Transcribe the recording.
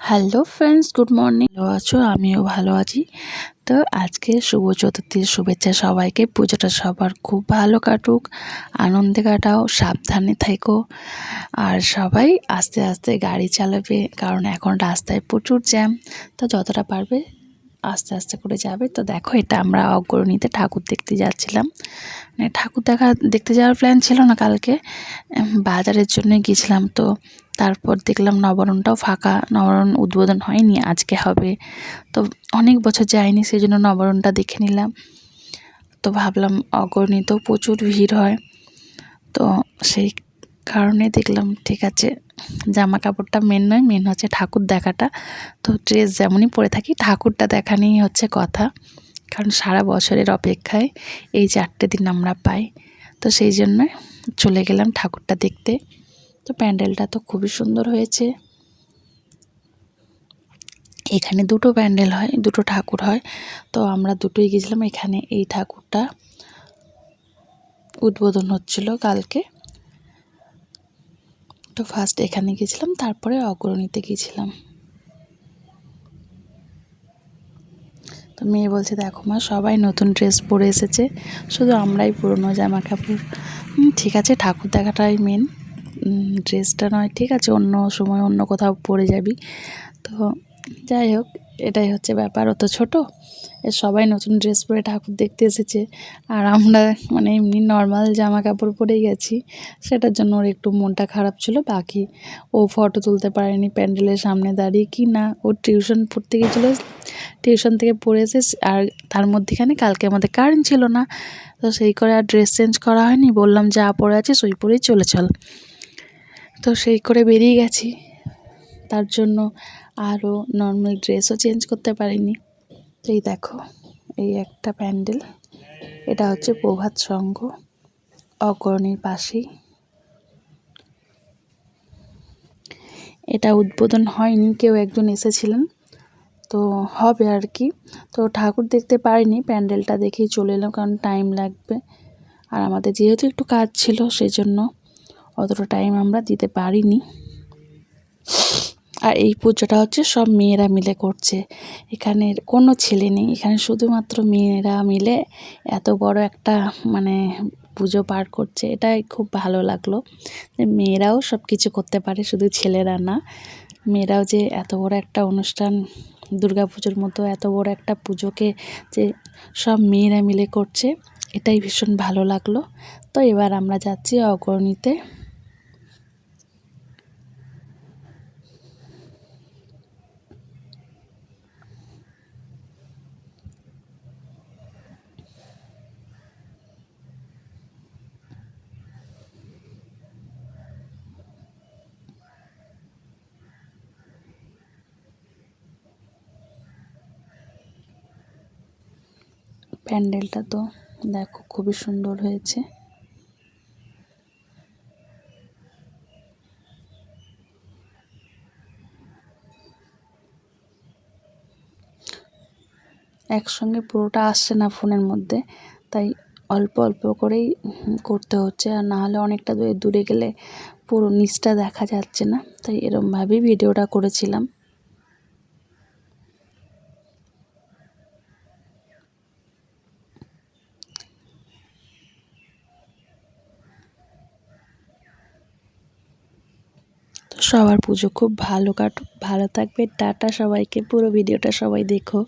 Hello friends, good morning. ভালো আছো? আমিও ভালো আছি। তো আজকে শুভ চতুর্থীর শুভেচ্ছা সবাইকে। পুজোটা সবার খুব ভালো কাটুক, আনন্দে কাটাও, সাবধানে থেকো। আর সবাই আস্তে আস্তে গাড়ি চালাবে, কারণ এখন রাস্তায় প্রচুর জ্যাম। তো যতটা পারবে আস্তে আস্তে করে যাবে। তো দেখো এটা আমরা অগ্রণীতে ঠাকুর দেখতে যাচ্ছিলাম। মানে ঠাকুর দেখা, দেখতে যাওয়ার প্ল্যান ছিল না কালকে। বাজারের জন্য গিয়েছিলাম তো তারপর দেখলাম নবরণটাও ফাঁকা। নবরণ উদ্বোধন হয়নি, আজকে হবে। তো অনেক বছর যায়নি সেই জন্য নবরণটা দেখে নিলাম। তো ভাবলাম অগণিত প্রচুর ভিড় হয়। তো সেই কারণে দেখলাম, ঠিক আছে জামা কাপড়টা মেন নয় মেন হচ্ছে ঠাকুর দেখাটা। তো ড্রেস যেমনই পরে থাকি, ঠাকুরটা দেখা নিয়েই হচ্ছে কথা। কারণ সারা বছরের অপেক্ষায় এই চারটে দিন আমরা পাই। তো সেই জন্য চলে গেলাম ঠাকুরটা দেখতে। তো প্যান্ডেলটা তো খুবই সুন্দর হয়েছে। এখানে দুটো প্যান্ডেল হয়, দুটো ঠাকুর হয়। তো আমরা দুটোই গেছিলাম, এখানে এই ঠাকুরটা উদ্বোধন হচ্ছিল কালকে। তো ফার্স্ট এখানে গেছিলাম, তারপরে অগ্রণীতে গেছিলাম। তো মেয়ে বলছে, দেখো মা, সবাই নতুন ড্রেস পরে এসেছে। শুধু আমরাই পুরনো জামা কাপড় ঠিক আছে ঠাকুর দেখাটাই মেন ড্রেসটা নয়, ঠিক আছে, অন্য সময় অন্য কোথাও পরে যাবি। তো যাই হোক, এটাই হচ্ছে ব্যাপার। ও তো ছোটো সবাই নতুন ড্রেস পরে ঠাকুর দেখতে এসেছে। আর আমরা মানে এমনি নর্মাল জামা কাপড় পরেই গেছি। সেটার জন্য ওর একটু মনটা খারাপ ছিল। বাকি ও ফটো তুলতে পারেনি প্যান্ডেলের সামনে দাঁড়িয়ে কি না, ও টিউশন পড়তে গেছিল টিউশন থেকে পড়ে এসে আর তার মধ্যেখানে কালকে আমাদের কারেন্ট ছিল না। তো সেই করে আর ড্রেস চেঞ্জ করা হয়নি। বললাম, যা পরে আছে ওই পরেই চলে চল। তো সেই করে বেরিয়ে গেছি। তার জন্য আরও নর্মাল ড্রেসও চেঞ্জ করতে পারিনি। তো এই দেখো, এই একটা প্যান্ডেল। এটা হচ্ছে প্রভাত সংঘ অগ্রণীর পাশেই। এটা উদ্বোধন হয়নি, কেউ একজন এসেছিলেন। তো হবে আর কি। তো ঠাকুর দেখতে পারিনি, প্যান্ডেলটা দেখেই চলে এলাম, কারণ টাইম লাগবে। আর আমাদের যেহেতু একটু কাজ ছিল সেই জন্য অতটা টাইম আমরা দিতে পারিনি। আর এই পুজোটা হচ্ছে সব মেয়েরা মিলে করছে। এখানে কোনো ছেলে নেই, এখানে শুধুমাত্র মেয়েরা মিলে এত বড় একটা মানে পুজো পার করছে। এটাই খুব ভালো লাগল যে মেয়েরাও সব কিছু করতে পারে, শুধু ছেলেরা না। মেয়েরাও যে এত বড় একটা অনুষ্ঠান, দুর্গা পুজোর মতো এত বড় একটা পুজোকে যে সব মেয়েরা মিলে করছে, এটাই ভীষণ ভালো লাগল। তো এবার আমরা যাচ্ছি অগ্রণীতে। প্যান্ডেলটা তো দেখো খুবই সুন্দর হয়েছে। একসঙ্গে পুরোটা আসছে না ফোনের মধ্যে, তাই অল্প অল্প করেই করতে হচ্ছে, আর না হলে অনেকটা দূরে দূরে গেলে পুরো নিচটা দেখা যাচ্ছে না, তাই এরমভাবেই ভিডিওটা করেছিলাম তো সবার পুজো খুব ভালো কাটুক ভালো থাকবে টাটা সবাইকে পুরো ভিডিওটা সবাই দেখো।